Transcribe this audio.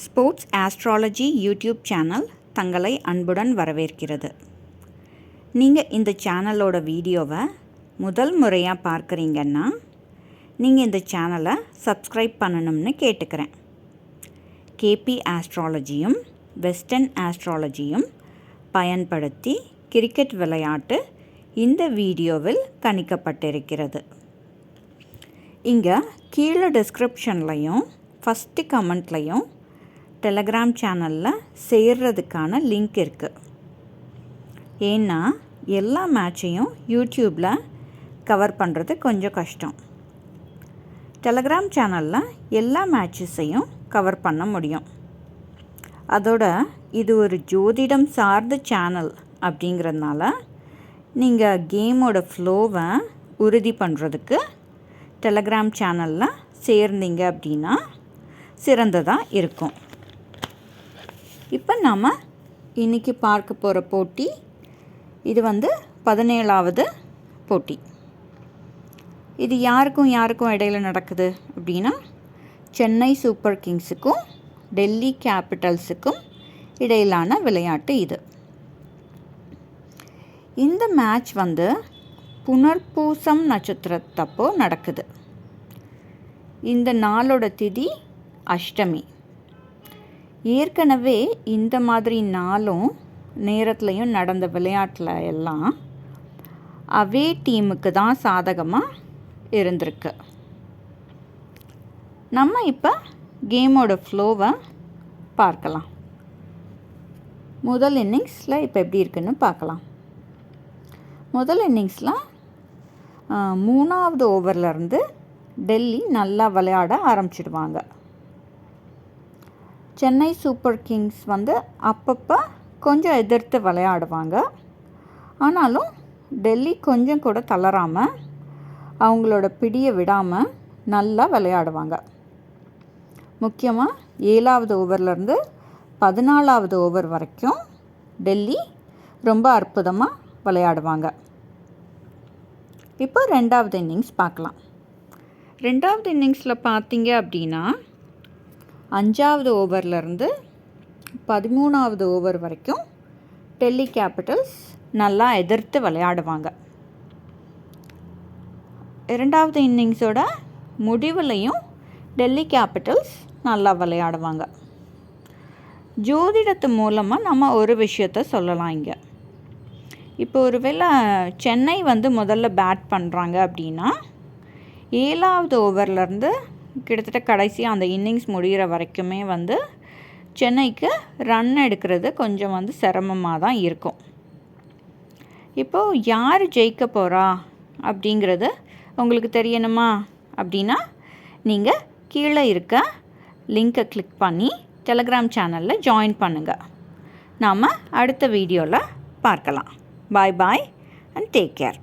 Sports astrology YouTube channel தங்களை அன்புடன் வரவேற்கிறது. நீங்கள் இந்த சேனலோட வீடியோவை முதல் முறையாக பார்க்குறீங்கன்னா நீங்கள் இந்த சேனலை சப்ஸ்கிரைப் பண்ணணும்னு கேட்டுக்கிறேன். கேபி ஆஸ்ட்ராலஜியும் வெஸ்டர்ன் ஆஸ்ட்ராலஜியும் பயன்படுத்தி கிரிக்கெட் விளையாட்டு இந்த வீடியோவில் கணிக்கப்பட்டிருக்கிறது. இங்கே கீழே டிஸ்கிரிப்ஷன்லையும் ஃபஸ்ட்டு கமெண்ட்லையும் டெலகிராம் சேனலில் சேர்றதுக்கான லிங்க் இருக்குது ஏன்னா எல்லா மேட்சையும் யூடியூப்பில் கவர் பண்ணுறது கொஞ்சம் கஷ்டம். டெலகிராம் சேனலில் எல்லா மேட்சஸையும் கவர் பண்ண முடியும். அதோட இது ஒரு ஜோதிடம் சார்ந்த சேனல் அப்படிங்கிறதுனால நீங்கள் கேமோட ஃப்ளோவை உறுதி பண்ணுறதுக்கு டெலகிராம் சேனலில் சேர்ந்தீங்க அப்படின்னா சிறந்ததாக இருக்கும். இப்போ நாம் இன்றைக்கி பார்க்க போகிற போட்டி இது வந்து பதினேழாவது போட்டி. இது யாருக்கும் யாருக்கும் இடையில நடக்குது அப்படின்னா சென்னை சூப்பர் கிங்ஸுக்கும் டெல்லி கேபிட்டல்ஸுக்கும் இடையிலான விளையாட்டு இது. இந்த மேட்ச் வந்து புனர்பூசம் நட்சத்திரத்தப்போ நடக்குது. இந்த நாளோட திதி அஷ்டமி. ஏற்கனவே இந்த மாதிரி நாளும் நேரத்துலையும் நடந்த விளையாட்டில் எல்லாம் அவே டீமுக்கு தான் சாதகமாக இருந்திருக்கு. நம்ம இப்போ கேமோட ஃப்ளோவை பார்க்கலாம். முதல் இன்னிங்ஸில் இப்போ எப்படி இருக்குன்னு பார்க்கலாம். முதல் இன்னிங்ஸில் மூணாவது ஓவர்லேருந்து டெல்லி நல்லா விளையாட ஆரம்பிச்சிடுவாங்க. சென்னை சூப்பர் கிங்ஸ் வந்து அப்பப்போ கொஞ்சம் எதிர்த்து விளையாடுவாங்க. ஆனாலும் டெல்லி கொஞ்சம் கூட தளராமல் அவங்களோட பிடியை விடாமல் நல்லா விளையாடுவாங்க. முக்கியமாக ஏழாவது ஓவர்லேருந்து பதினாலாவது ஓவர் வரைக்கும் டெல்லி ரொம்ப அற்புதமாக விளையாடுவாங்க. இப்போ ரெண்டாவது இன்னிங்ஸ் பார்க்கலாம். ரெண்டாவது இன்னிங்ஸில் பார்த்தீங்க அப்படின்னா அஞ்சாவது ஓவர்லேருந்து பதிமூணாவது ஓவர் வரைக்கும் டெல்லி கேபிட்டல்ஸ் நல்லா எதிர்த்து விளையாடுவாங்க. இரண்டாவது இன்னிங்ஸோட முடிவுலையும் டெல்லி கேபிட்டல்ஸ் நல்லா விளையாடுவாங்க. ஜோதிடத்து மூலமாக நம்ம ஒரு விஷயத்த சொல்லலாம் இங்கே. இப்போ ஒருவேளை சென்னை வந்து முதல்ல பேட் பண்ணுறாங்க அப்படின்னா ஏழாவது ஓவர்லேருந்து கிட்டத்தட்ட கடைசி அந்த இன்னிங்ஸ் முடிகிற வரைக்குமே வந்து சென்னைக்கு ரன் எடுக்கிறது கொஞ்சம் வந்து சிரமமாக தான் இருக்கும். இப்போது யார் ஜெயிக்க போகிறா அப்படிங்கிறது உங்களுக்கு தெரியணுமா? அப்படின்னா நீங்கள் கீழே இருக்க லிங்க்கை கிளிக் பண்ணி டெலகிராம் சேனலில் ஜாயின் பண்ணுங்கள் நாம் அடுத்த வீடியோவில் பார்க்கலாம். Bye bye and take care